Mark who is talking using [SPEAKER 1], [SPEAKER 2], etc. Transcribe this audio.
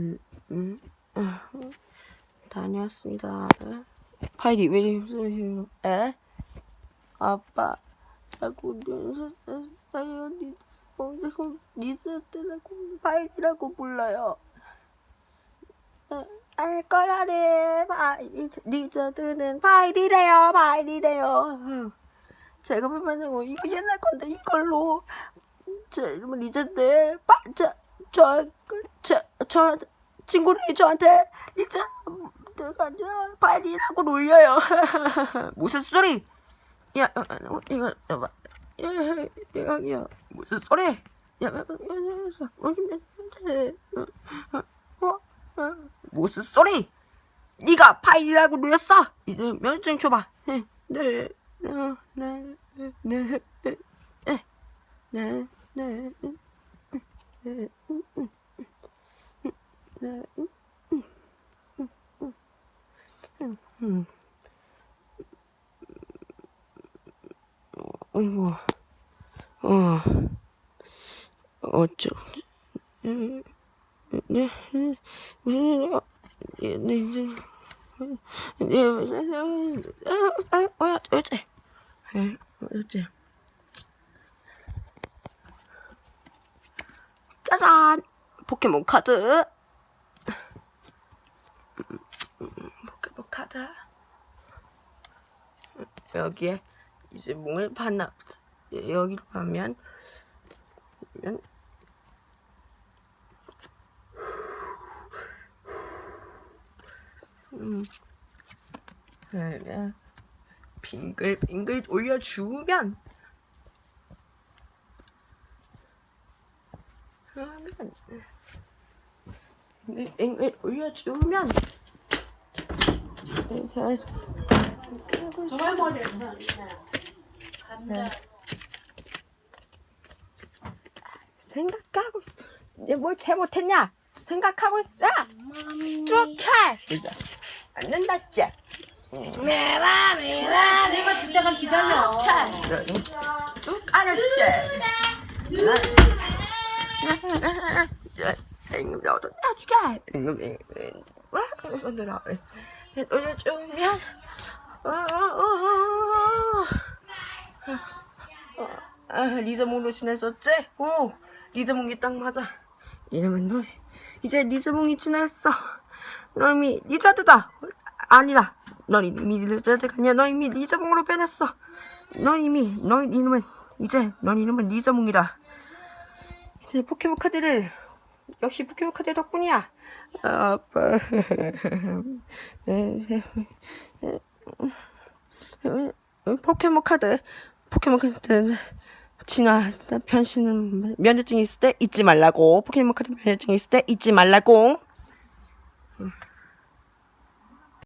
[SPEAKER 1] 음, 음, 아, 다녀왔습니다. 파일이 왜 이러세요? 에? 아빠, 자꾸. 니스, 니스트라고 파일이라고 불러요. 어, 알 거라래. 니저드는 파일이래요. 파일이래요. 제가 불만하고 이거 옛날 건데 이걸로 제 이름은 리저인데 빠, 저, 저, 그, 저, 저 친구들이 저한테 니자 내가 바이디라고 놀려요. 무슨 소리? 야, 이거 봐. 대강이야. 무슨 소리? 야, 무슨 소리? 네가 파일이라고 놀렸어? 이제 면증 줘봐. 네, 네, 네, 네, 네, 네, 네. 어이구, 어, 어쩌, 네, 네, 무슨 일이야? 네, 네, 이제, 네, 아, 아, 아, 어째, 에, 어째. 짜잔! 포켓몬 카드! 카드. 여기에 이제 몽을 반납. 여기로 가면, 면, 음, 그러면 빙글빙글 돌려주면, 그러면, 빙글빙글 돌려주면, 네, 잘, 하고 있어.
[SPEAKER 2] 정말 못해 감자
[SPEAKER 1] 생각하고 있어. 내가 뭘 잘못했냐? 생각하고 있어. 뚝해. 진짜 안 된다지.
[SPEAKER 2] 내가 진짜 가 기다려
[SPEAKER 1] 뚝 알았지. 생금 너도 나줄게. 생금 와 손들어. 올려주면. 아, 리저몽도 지냈었지? 오, 리저몽이 딱 맞아. 이러면 너 이제 리저몽이 지냈어. 너 이미 리자드다. 아니다. 너 이미 리자드가 아니야. 너 이미 리저몽으로 변했어. 너 이미 너 이름은 이제 넌 이름은 리저몽이다. 이제 포켓몬 카드를 역시 포켓몬 카드 덕분이야. 아빠. 포켓몬 카드 포켓몬 카드 진아 변신 면허증 있을 때 잊지 말라고 포켓몬 카드 면허증 있을 때 잊지 말라고 응.